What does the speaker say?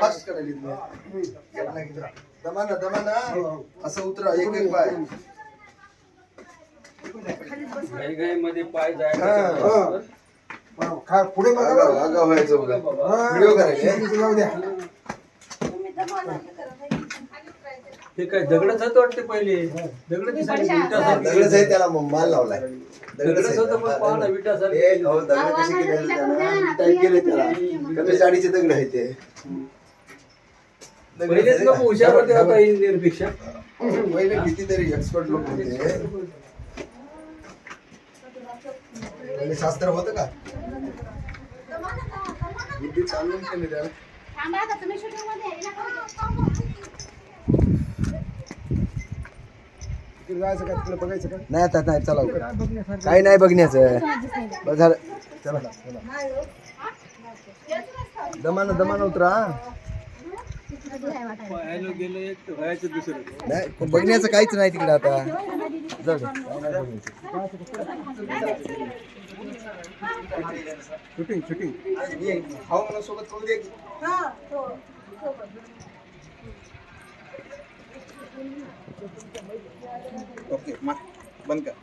Fast करायला दमाना दमाना. असं उतरा एक एक पाय. घाई मध्ये पाय. जायचं पुढे बघा. व्हायचं बघा. व्हिडिओ करायचे ते काय दगडच होतं वाटते पहिले? दगड. दगडच आहे. त्याला मग माल लावलाय. दगडच होतं पण पाहा ना विटासारखे. हे, अहो, दगड त्याला? टाईप केले त्याला? कमी साडीचे दगड आहे ते. दगड पहिलेच आहे. लोक का? हुशार होते आता इंजिनियरपेक्षा पहिले कितीतरी एक्सपर्ट लोक होते. शास्त्र होतं का? बुद्धी चालून केली त्याला थांबा आता तुम्ही shooting मध्ये आहे ना? तिकडे जायचं का? तिकडे बघायचं का? नाही आता नाही चला काही नाही बघण्याचं. झालं. चला चला. दमानं दमानं उतरा. पाहायला गेलं एक तर व्हायचं दुसरं नाही बघण्याचं काहीच नाही तिकडे आता. जाऊ दे. काही नाही बघण्याचं. Shooting shooting. ये, खाऊ मला सोबत खाऊ दे. ओके मा बंद कर.